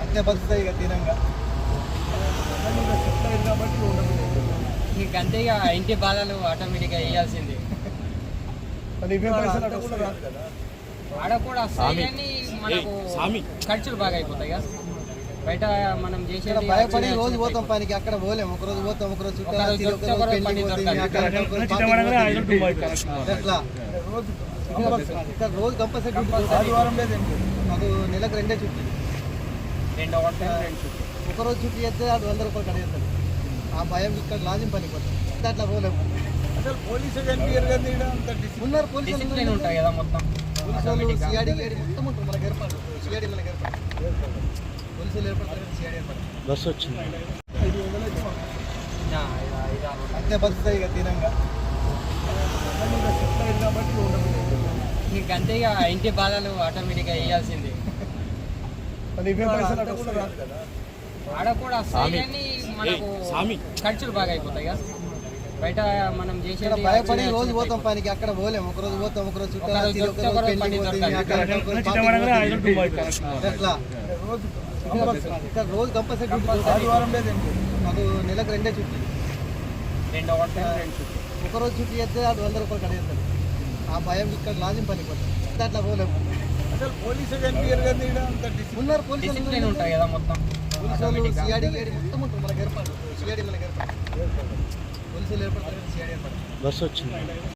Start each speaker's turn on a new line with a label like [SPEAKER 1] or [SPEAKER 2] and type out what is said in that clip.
[SPEAKER 1] అట్లే బతుకుతాయి ఇక తినంగా కాబట్టి
[SPEAKER 2] ఇంక అంతే ఇక ఇంటి బాధలు ఆటోమేటిక్గా వేయాల్సిందే ఆడ కూడా వస్తాయి కానీ మనకు ఖర్చులు బాగా అయిపోతాయి కదా. బయట మనం చేసేది
[SPEAKER 1] భయపడి రోజు పోతాం పనికి అక్కడ పోలేము ఒక రోజు పోతాం ఒక రోజు చుట్టాలు
[SPEAKER 2] రోజు
[SPEAKER 1] కంపల్సరీ మాకు నెలకు రెండే చుట్టూ
[SPEAKER 2] రెండు ఒకటి రెండు చుట్టూ.
[SPEAKER 1] ఒక రోజు చుట్టూ చేస్తే అది వంద రూపాయలు కడిగేస్తాడు. ఆ భయం ఇక్కడ లాజిం పనికి పోతుంది. అట్లా పోలేము
[SPEAKER 3] అసలు పోలీసు కనిపించారు కదా ఈడ అంత డిసి-
[SPEAKER 1] ఉన్నారు పోలీసులు
[SPEAKER 2] ఉంటాయి కదా మొత్తం.
[SPEAKER 1] పోలీసులు మొత్తం ఉంటుంది మనకి ఏర్పాటు. సిఆర్డీ మనకి ఏర్పాటు. పోలీసులు ఏర్పడతారు సిఆర్డీ ఏర్పాటు.
[SPEAKER 4] బస్సు వచ్చింది.
[SPEAKER 1] ఐదు వందలు బతుకుతాయి ఇక తినంగా. కాబట్టి
[SPEAKER 2] అంతే ఇక ఇంటి బాధలు ఆటోమేటిక్గా వేయాల్సిందే.
[SPEAKER 1] మరి ఇవే పైసలు అట్లా కూడా రాదు కదా.
[SPEAKER 2] ఆడ కూడా వస్తాయి కానీ మనకు ఖర్చులు బాగా అయిపోతాయి కదా. బయట మనం చేసేది
[SPEAKER 1] భయపడి రోజు పోతాం పనికి అక్కడ పోలేము ఒక రోజు పోతాం ఒక రోజు చుట్టాలు
[SPEAKER 2] రోజు
[SPEAKER 1] కంపల్సరీ.
[SPEAKER 3] ఆదివారం లేదు
[SPEAKER 1] మాకు నెలకు రెండే చుట్టూ
[SPEAKER 2] రెండు ఒకటి రెండు చుట్టూ.
[SPEAKER 1] ఒక రోజు చుట్టూ చేస్తే అది వంద రూపాయలు కడిగేస్తాడు ఆ భయం ఇక్కడ లాజిం పనికి పోతుంది అట్లా పోలేము
[SPEAKER 3] అసలు పోలీసు కనిపించారు కదా అంత
[SPEAKER 1] ఉన్నారు పోలీసులు
[SPEAKER 2] డిసిప్లిన్ ఉంటాయి కదా మొత్తం.
[SPEAKER 1] పోలీసులు. సిఆర్డీ గేడి మొత్తం ఉంటుంది మనకి ఏర్పాటు సిఆర్డీ మనకి ఏర్పాటు పోలీసులు ఏర్పడతారు
[SPEAKER 4] బస్సు వచ్చింది.